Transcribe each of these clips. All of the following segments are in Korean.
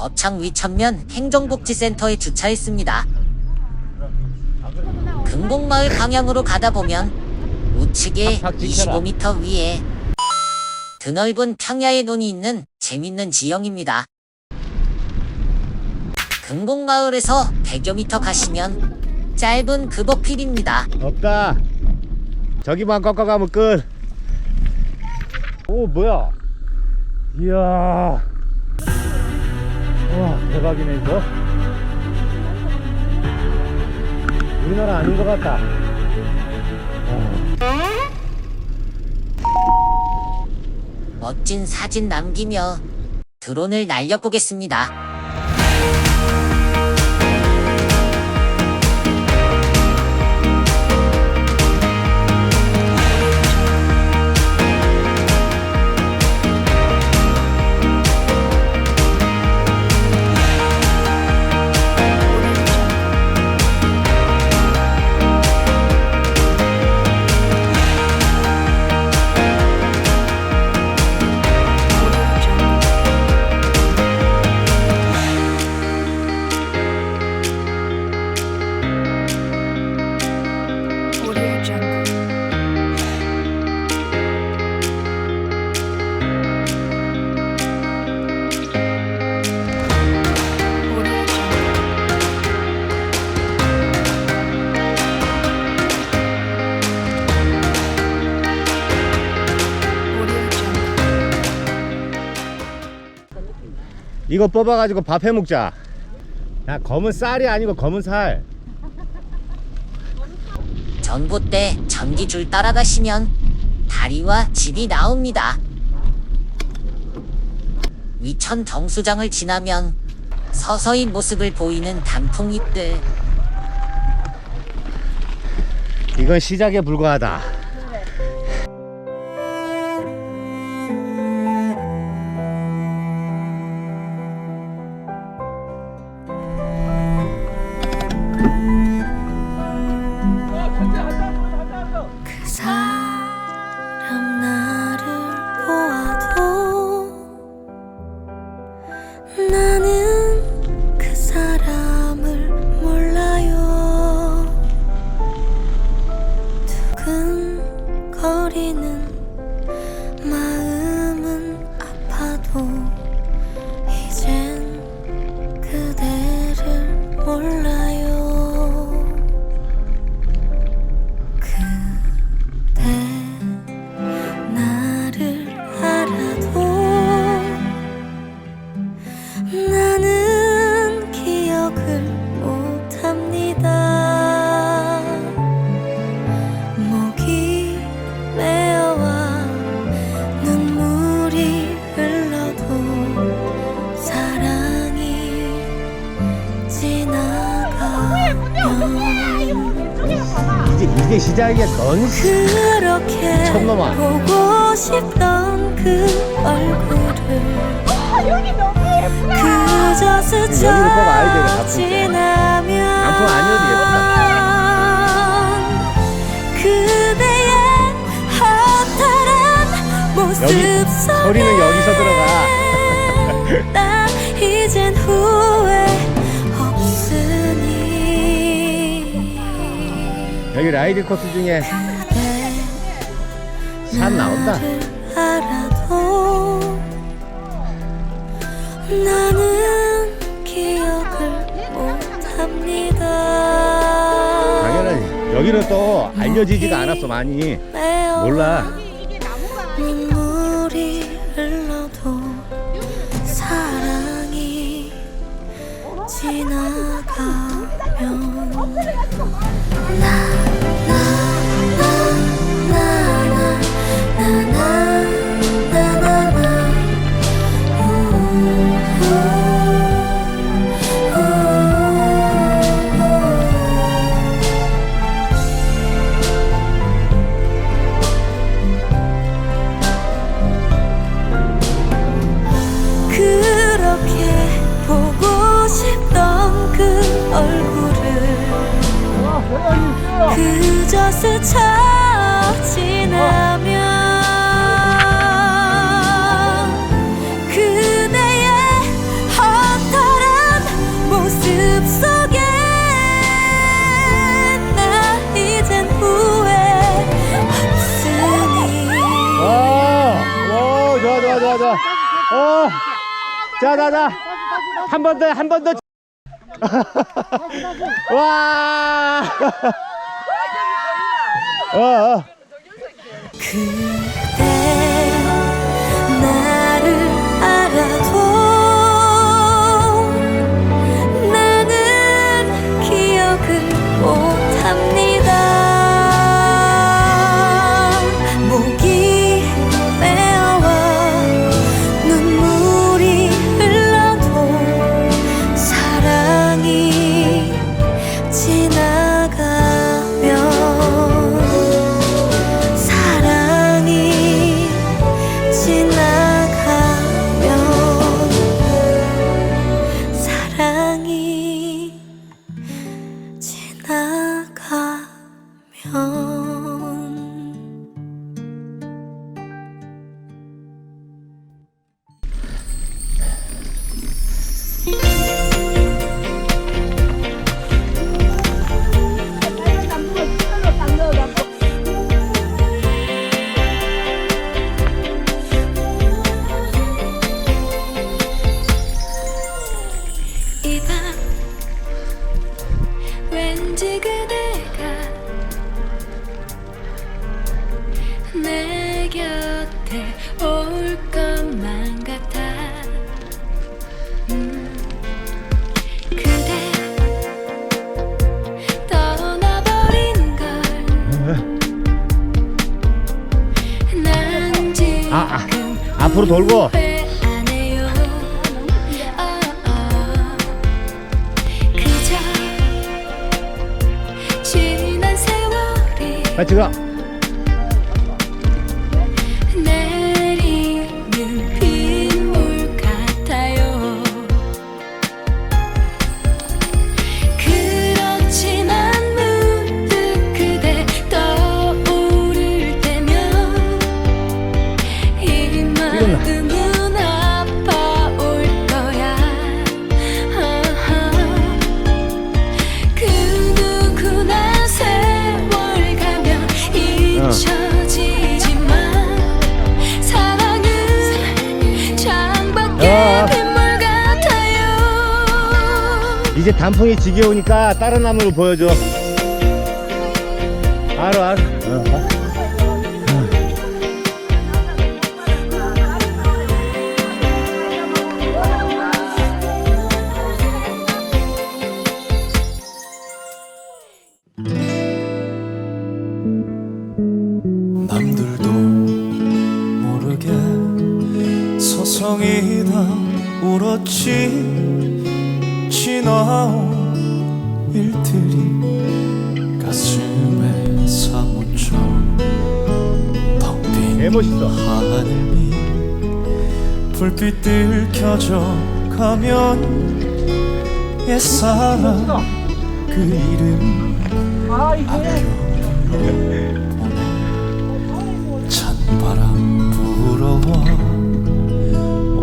거창 위천면 행정복지센터에 주차했습니다. 금곡마을 방향으로 가다 보면 우측에 팍팍 찍혀라. 25m 위에 드넓은 평야의 논이 있는 재밌는 지형입니다. 금곡마을에서 100여 미터 가시면 짧은 급어필입니다. 없다. 저기만 꺾어가면 끝. 오 뭐야? 이야. 와 대박이네 이거. 우리나라 아닌 것 같다. 멋진 사진 남기며 드론을 날려보겠습니다. 이거 뽑아가지고 밥 해 먹자. 야 검은 쌀이 아니고 검은 살. 전봇 대 전기줄 따라가시면 다리와 집이 나옵니다. 위천 정수장을 지나면 서서히 모습을 보이는 단풍잎들. 이건 시작에 불과하다. 이제 이게 시작이야. 넌 그렇게 미쳤놈아. 보고 싶던 그 얼굴을 그저 스쳐 여기를 꼭 알아야 돼, 아픈 게. 지나면 아니어도 그대의 허탈한 모습 여기 속에 소리는 여기서 들어가. 나 이젠 후회 여기 라이드 코스 중에 산 나온다. 나는 기억을 못합니다. 당연하지. 여기는 또 알려지지가 않았어 많이. 몰라. 눈물이 흘러도 사랑이 지나가면 나 자, 자, 자. 한 번 더, 한 번 더. 와. 어, 어. 그 올 것만 같아 음, 그대 떠나버린 걸난 지금 아, 아, 앞으로 돌고. 해요. 어, 어. 같이 가. 이제 단풍이 지겨우니까 다른 나무를 보여줘. 알아, 알아. 어, 어. 남들도 모르게 서성이다 울었지 지나온 일들이 가슴에 사무쳐 텅빈 개 멋있어. 하늘 위 불빛들 켜져 가면 옛사람 그 이름 찬바람 불어와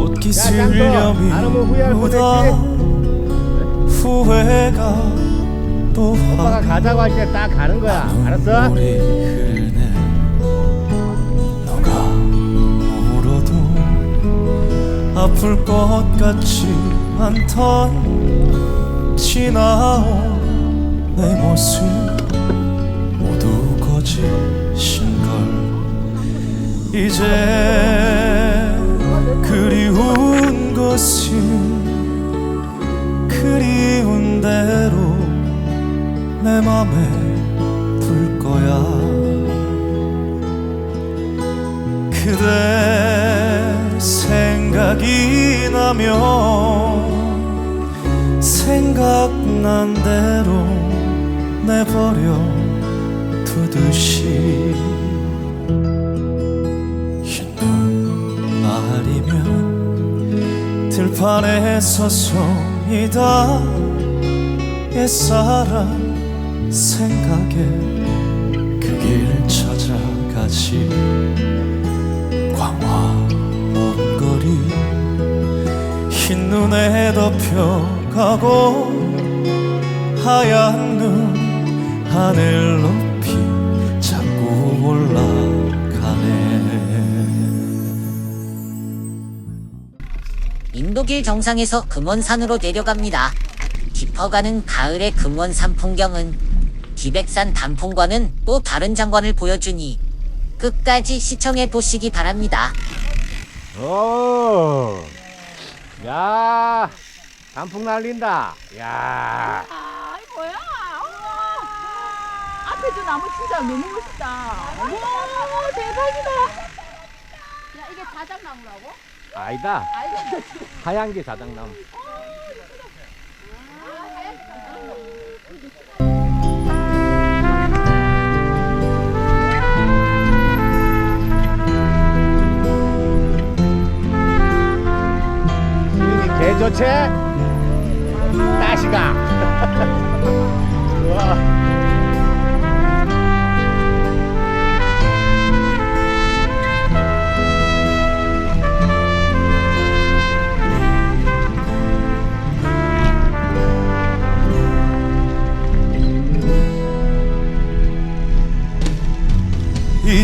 옷깃 야, 짱돌. 슬렴이 알아보면 후회할 묻어 후회가 또 오빠가 가자고 할 때 딱 가는 거야. 알았어? 눈물이 흐르네 너가 울어도 아플 것 같지 않던 지나온 내 모습 모두 거짓인 걸 이제 그리운 것은 그리운 대로 내 맘에 둘 거야. 그대 생각이 나면 생각난 대로 내버려 두듯이. 흰눈 날이면 들판에 서 성이다. 옛사람 생각에 그 길을 찾아가지. 광화 먼 거리 흰눈에 덮여가고 하얀 눈 하늘 높이 언덕길 정상에서 금원산으로 내려갑니다. 깊어가는 가을의 금원산 풍경은 기백산 단풍과는 또 다른 장관을 보여주니 끝까지 시청해 보시기 바랍니다. 오. 야. 단풍 날린다. 야. 아, 이 뭐야? 우와. 앞에 저 나무 진짜 너무 멋있다. 어머, 대박이다. 야, 이게 자작나무라고? 아이고, 하얀 게 자작나무. 시윤이 개 좋지? 따시가.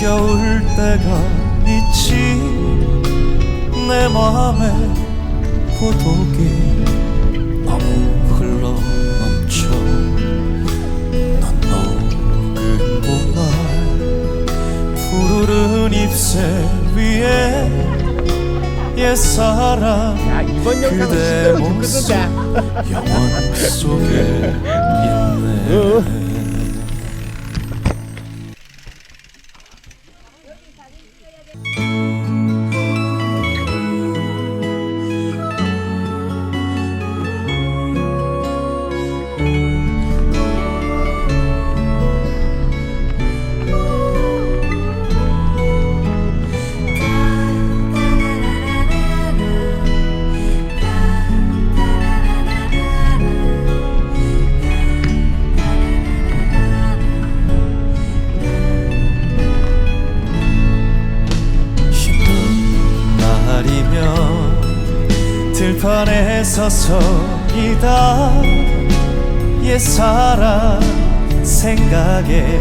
게 지겨울 때가 있지. 내 맘에 고독이 너무 흘러 넘쳐. 넌 녹은 봄날 푸르른 잎새 위에 옛사랑 야 이번 영상은 그대 모습. 영원 속에 있네 서서이다. 옛사랑 생각에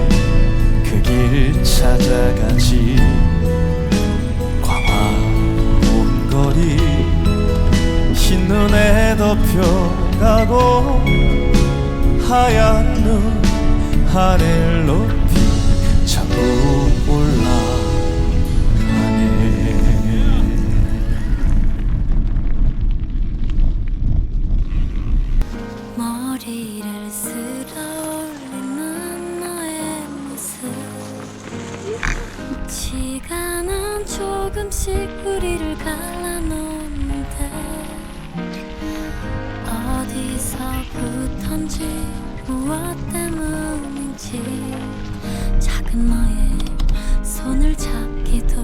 그 길 찾아가지. 광화문 거리 흰눈에 덮여가고 하얀 눈 하늘 높이 자꾸 시간은 조금씩 우리를 갈라놓는데 어디서부턴지 무엇 때문인지 작은 너의 손을 잡기도